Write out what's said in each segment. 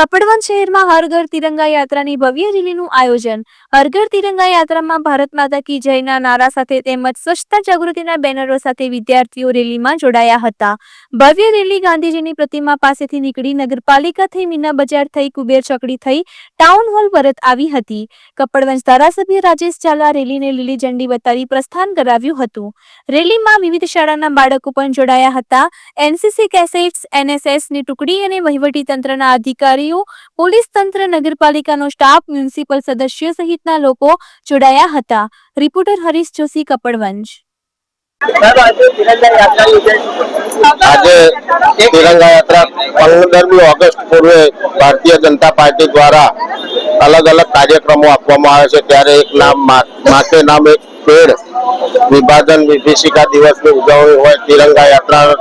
કપડવંજ શહેરમાં હર ઘર તિરંગા યાત્રાની ભવ્ય રેલીનું આયોજન. હર ઘર તિરંગા યાત્રામાં ભારત માતા કી જયના નારા સાથે તેમજ સ્વચ્છતા જાગૃતિના બેનરો સાથે વિદ્યાર્થીઓ રેલીમાં જોડાયા હતા. ભવ્ય રેલી ગાંધીજીની પ્રતિમા પાસેથી નીકળી નગરપાલિકા થઈ મીના બજાર થઈ કુબેર ચોકડી થઈ ટાઉન હોલ પરત આવી હતી. કપડવંજ ધારાસભ્ય રાજેશ ઝાલા રેલીને લીલી ઝંડી બતાવી પ્રસ્થાન કરાવ્યું હતું. રેલીમાં વિવિધ શાળાના બાળકો પણ જોડાયા હતા. એનસીસી કેસેટ્સ, એનએસએસની ટુકડી અને વહીવટી તંત્રના અધિકારીઓ પોલીસ તંત્ર નગરપાલિકાનો સ્ટાફ મ્યુનિસિપલ સદસ્ય સહિતના લોકો જોડાયા હતા. રિપોર્ટર હરીશ જોશી કપડવંજ. આજે તિરંગા યાત્રા પંદરમી ઓગસ્ટ પૂર્વે ભારતીય જનતા પાર્ટી દ્વારા અલગ અલગ કાર્યક્રમો આપવામાં આવે છે. ત્યારે એક નામ મા મા નામ એક પેડ વિભાજન વિભીષિકા દિવસની ઉજવણી હોય તિરંગા યાત્રા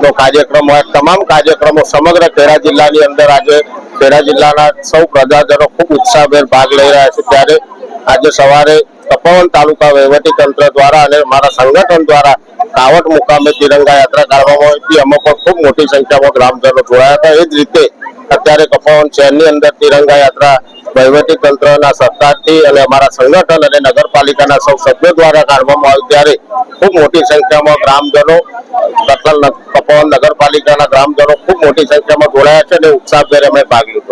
નો કાર્યક્રમ હોય તમામ કાર્યક્રમો સમગ્ર ખેડા જિલ્લાની અંદર આજે ખેડા જિલ્લાના સૌ પ્રજાજનો ખૂબ ઉત્સાહભેર ભાગ લઈ રહ્યા છે ત્યારે આજે સવારે તપોવન તાલુકા વહીવટી તંત્ર દ્વારા અને મારા સંગઠન દ્વારા કાવટ મુકામે તિરંગા યાત્રા કાઢવામાં આવી હતી અમુક ખૂબ મોટી સંખ્યામાં ગ્રામજનો જોડાયા હતા એ જ રીતે અત્યારે કપોવન શહેરની અંદર તિરંગા યાત્રા વહીવટી તંત્રના સહકારથી અને અમારા સંગઠન અને નગરપાલિકાના સૌ સભ્યો દ્વારા કાઢવામાં આવ્યું ત્યારે ખૂબ મોટી સંખ્યામાં ગ્રામજનો ન- કપોવન નગરપાલિકાના ગ્રામજનો ખૂબ મોટી સંખ્યામાં જોડાયા છે અને ઉત્સાહભેર અમે ભાગ લીધો.